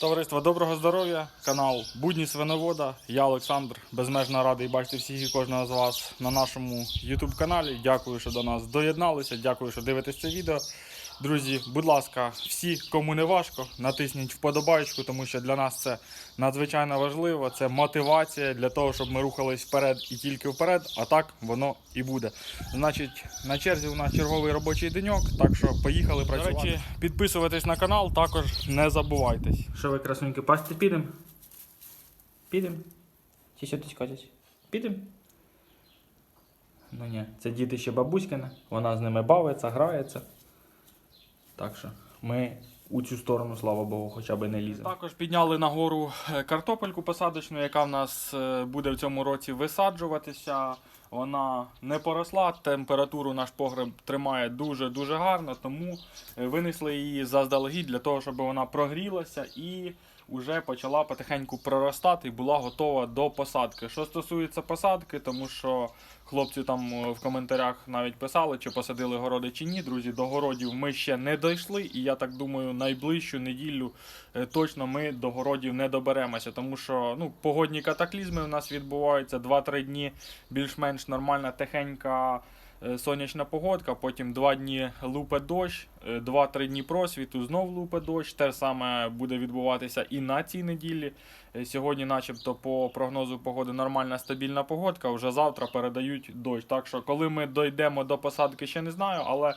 Товариство, доброго здоров'я! Канал Будні Свиновода. Я Олександр. Безмежно радий бачити всіх і кожного з вас на нашому YouTube каналі. Дякую, що до нас доєдналися. Дякую, що дивитесь це відео. Друзі, будь ласка, всі, кому не важко, натисніть вподобайку, тому що для нас це надзвичайно важливо. Це мотивація для того, щоб ми рухались вперед і тільки вперед, а так воно і буде. Значить, на черзі у нас черговий робочий деньок, так що поїхали працювати. До речі, підписуватись на канал також не забувайтесь. Що ви, красуньки, пасти підемо? Підемо? Чи сюди скажуть? Підемо? Ну ні, це діти ще бабуськина, вона з ними бавиться, грається. Так що ми у цю сторону, слава Богу, хоча б не ліземо. Також підняли нагору е, картопельку посадочну, яка в нас е, буде в цьому році висаджуватися. Вона не поросла, температуру наш погреб тримає дуже-дуже гарно, тому е, винесли її заздалегідь для того, щоб вона прогрілася і вже почала потихеньку проростати і була готова до посадки. Що стосується посадки, тому що хлопці там е, в коментарях навіть писали, чи посадили городи чи ні. Друзі, до городів ми ще не дійшли, і я так думаю, найближчу неділю е, точно ми до городів не доберемося, тому що ну, погодні катаклізми у нас відбуваються 2-3 дні більш-менш нормальна тихенька. Е, Сонячна погодка, потім два дні лупе дощ, е, 2-3 дні просвіту, знов лупе дощ. Те саме буде відбуватися і на цій неділі. Е, Сьогодні, начебто, по прогнозу погоди нормальна стабільна погодка. Вже завтра передають дощ. Так що, коли ми дійдемо до посадки, ще не знаю, але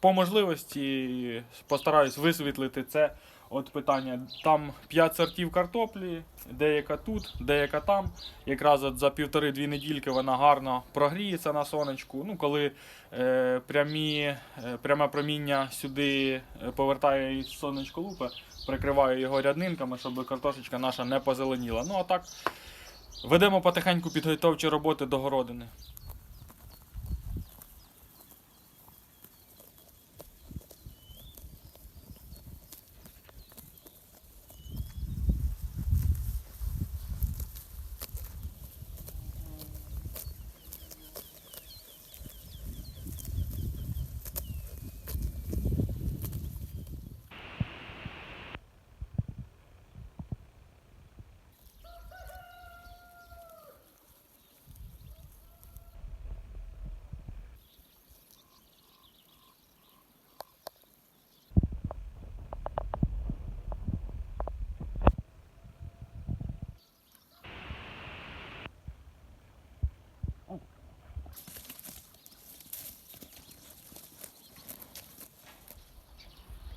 по можливості постараюсь висвітлити це. От питання. Там 5 сортів картоплі, деяка тут, деяка там. Якраз от за півтори-дві недільки вона гарно прогріється на сонечку. Ну, коли е, прямі, е, пряме проміння сюди е, повертає із сонечко лупи, прикриваю його ряднинками, щоб картошечка наша не позеленіла. Ну а так ведемо потихеньку підготовчі роботи до городини.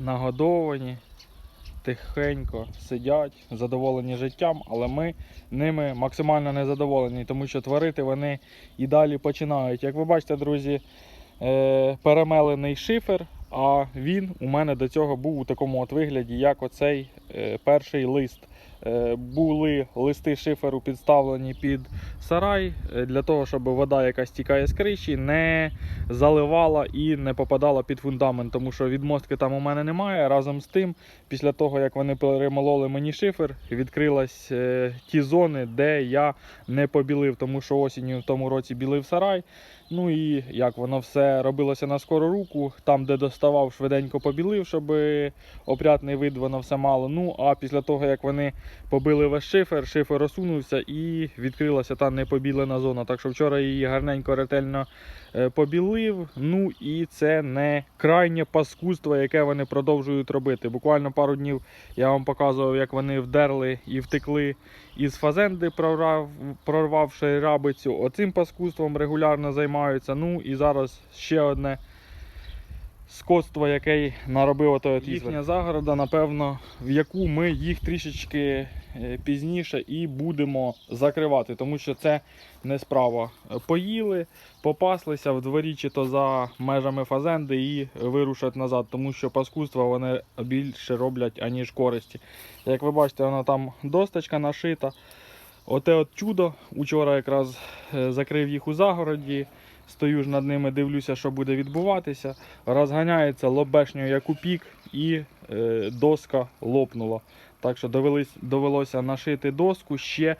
Нагодовані, тихенько сидять, задоволені життям, але ми ними максимально не задоволені, тому що творити вони і далі починають. Як ви бачите, друзі, е, перемелений шифер, а він у мене до цього був у такому от вигляді, як оцей е, перший лист. Е, Були листи шиферу підставлені під сарай е, для того, щоб вода, яка стікає з криші, не заливала і не попадала під фундамент, тому що відмостки там у мене немає. Разом з тим, після того як вони перемололи мені шифер, відкрились е, ті зони, де я не побілив, тому що осінню в тому році білив сарай. Ну і як воно все робилося на скору руку, там, де доставав, швиденько побілив, щоб опрятний вид воно все мало. Ну а після того, як вони побили весь шифер, шифер розсунувся і відкрилася та непобілена зона. Так що вчора її гарненько ретельно е, побілив. Ну і це не крайнє паскудство, яке вони продовжують робити. Буквально пару днів я вам показував, як вони вдерли і втекли із фазенди, прорвавши рабицю. Оцим паскудством регулярно займаються. Ну і зараз ще одне скотство, яке наробив от їхня загорода, напевно, в яку ми їх трішечки е, пізніше і будемо закривати, тому що це не справа. Поїли, попаслися в дворі чи то за межами фазенди і вирушать назад, тому що паскудства вони більше роблять, аніж користі. Як ви бачите, вона там досточка нашита. Оте от чудо. Учора якраз е, закрив їх у загороді. Стою ж над ними, дивлюся, що буде відбуватися. Розганяється лобешньо, як у пік і е, доска лопнула. Так що довелось, довелося нашити доску ще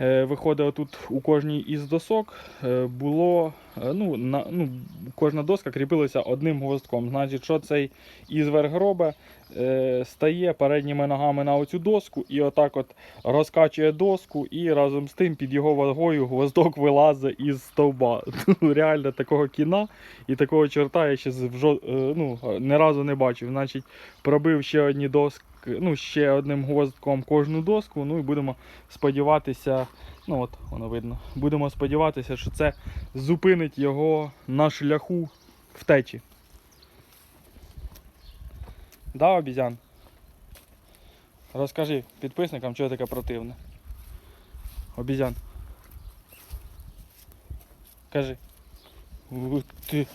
виходить отут у кожній із досок е, було е, ну, на, ну, кожна доска кріпилася одним гвоздком. Значить, що цей ізверг робить, е, стає передніми ногами на оцю доску і отак от розкачує доску, і разом з тим під його вагою гвоздок вилазить із стовба. Ну, Реально такого кіна і такого чорта я ще е, ну, не разу не бачив. Значить, пробив ще одні доски, ну, ще одним гвоздком кожну доску. Ну і будемо сподіватися, ну от воно видно. Будемо сподіватися, що це зупинить його на шляху втечі. Да, обізян? Розкажи підписникам, чого таке противне. Обізян. Кажи. Ух ти.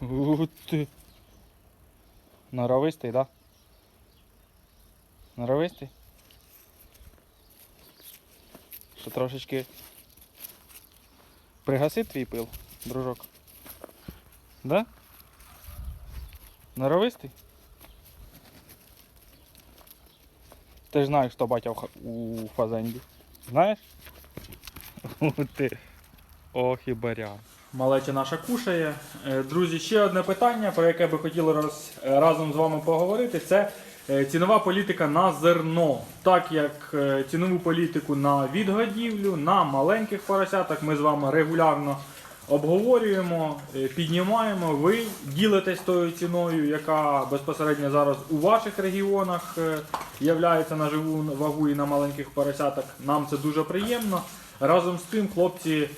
Ух ти. Норовистий, да? Норовистий? Що трошечки пригасить твій пил, дружок? Да? Норовистий? Ти ж знаєш, хто батя у фазенді. Знаєш? Ти. Ох і барян. Малеча наша кушає. Е, Друзі, ще одне питання, про яке би хотіли роз, е, разом з вами поговорити, це цінова політика на зерно. Так як е, цінову політику на відгодівлю, на маленьких поросяток ми з вами регулярно обговорюємо, е, піднімаємо. Ви ділитесь тою ціною, яка безпосередньо зараз у ваших регіонах е, являється на живу вагу і на маленьких поросяток. Нам це дуже приємно. Разом з тим, хлопці е,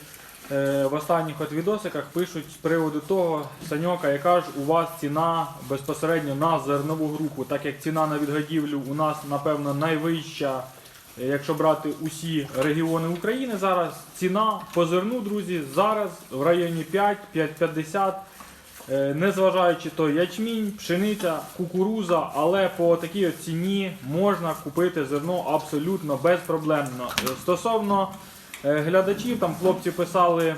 в останніх от відосиках пишуть з приводу того, Саньока, яка ж у вас ціна безпосередньо на зернову групу, так як ціна на відгодівлю у нас, напевно, найвища, е, якщо брати усі регіони України зараз. Ціна по зерну, друзі, зараз в районі 5, 5,50. Е, Незважаючи то ячмінь, пшениця, кукуруза, але по такій ціні можна купити зерно абсолютно безпроблемно. Е, Стосовно е, глядачів, там хлопці писали,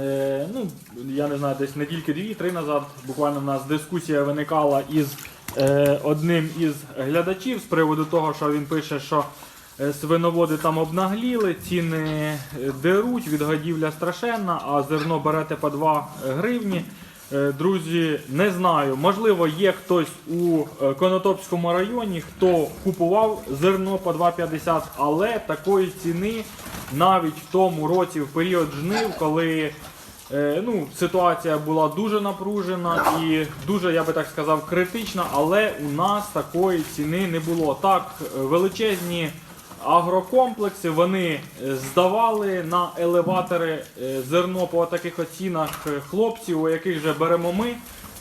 е, ну, я не знаю, десь недільки дві-три назад. Буквально в нас дискусія виникала із е, одним із глядачів з приводу того, що він пише, що е, свиноводи там обнагліли, ціни е, деруть, відгодівля страшенна, а зерно берете по 2 гривні. Е, Друзі, не знаю. Можливо, є хтось у е, Конотопському районі, хто купував зерно по 2,50, але такої ціни навіть в тому році, в період жнив, коли е, ну, ситуація була дуже напружена і дуже, я би так сказав, критична, але у нас такої ціни не було. Так, величезні агрокомплекси вони е, здавали на елеватори е, зерно по таких оцінах хлопців, у яких же беремо ми.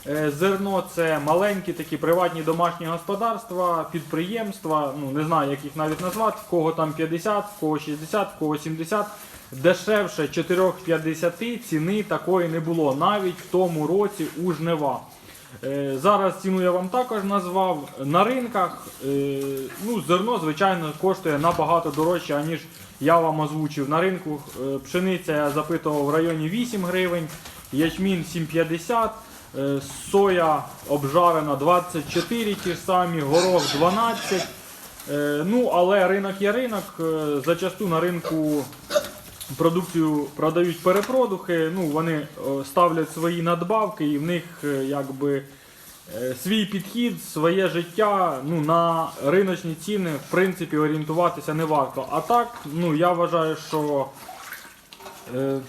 Е, Зерно це маленькі такі приватні домашні господарства, підприємства. Ну не знаю, як їх навіть назвати. В кого там 50, в кого 60, в кого 70. Дешевше 4,50 ціни такої не було навіть в тому році у жнива. Е, Зараз ціну я вам також назвав. На ринках е, ну, зерно, звичайно, коштує набагато дорожче, аніж я вам озвучив. На ринку пшениця я запитував в районі 8 гривень, ячмін 7,50, е, соя обжарена 24 ті ж самі, горох 12. Е, Ну, але ринок є ринок. Е, Зачасту на ринку продукцію продають перепродухи, ну вони ставлять свої надбавки і в них якби свій підхід, своє життя. Ну на риночні ціни в принципі орієнтуватися не варто. А так, ну я вважаю, що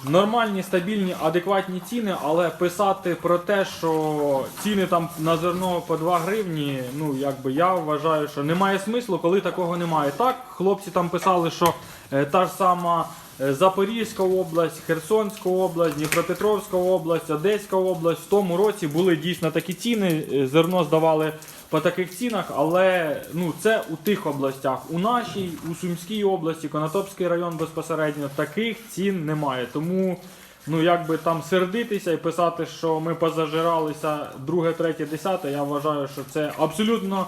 нормальні, стабільні, адекватні ціни, але писати про те, що ціни там на зерно по 2 гривні, ну якби я вважаю, що немає смислу, коли такого немає. Так, хлопці там писали, що е, та ж сама. е, Запорізька область, Херсонська область, Дніпропетровська область, Одеська область. В тому році були дійсно такі ціни. е, Зерно здавали по таких цінах, але ну це у тих областях. У нашій, у Сумській області, Конотопський район безпосередньо таких цін немає. Тому ну якби там сердитися і писати, що ми позажиралися друге, третє, десяте, я вважаю, що це абсолютно.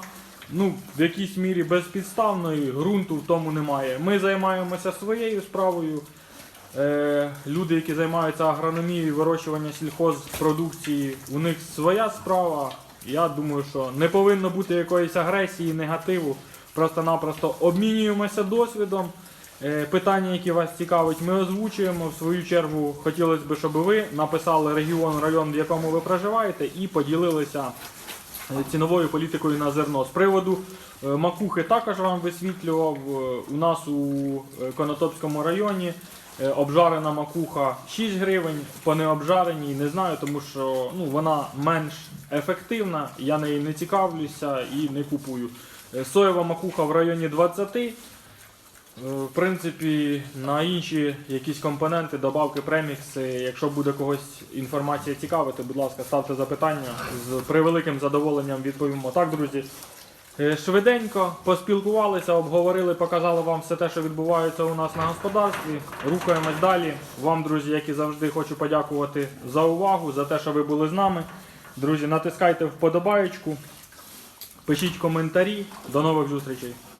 Ну, в якійсь мірі безпідставно і ґрунту в тому немає. Ми займаємося своєю справою. Е, люди, які займаються агрономією, вирощуванням сільхозпродукції, у них своя справа. Я думаю, що не повинно бути якоїсь агресії, негативу. просто-напросто обмінюємося досвідом. Е, Питання, які вас цікавить, ми озвучуємо. В свою чергу хотілося б, щоб ви написали регіон, район, в якому ви проживаєте, і поділилися е, ціновою політикою на зерно. З приводу е, макухи також вам висвітлював. У нас у Конотопському районі обжарена макуха 6 гривень, по необжареній не знаю, тому що ну, вона менш ефективна, я нею не цікавлюся і не купую. Е, Соєва макуха в районі 20. Е, В принципі, на інші якісь компоненти, добавки, премікси, якщо буде когось інформація цікавити, будь ласка, ставте запитання. З превеликим задоволенням відповімо. Так, друзі. Е, Швиденько поспілкувалися, обговорили, показали вам все те, що відбувається у нас на господарстві. Рухаємось далі. Вам, друзі, як і завжди, хочу подякувати за увагу, за те, що ви були з нами. Друзі, натискайте вподобаєчку, пишіть коментарі. До нових зустрічей.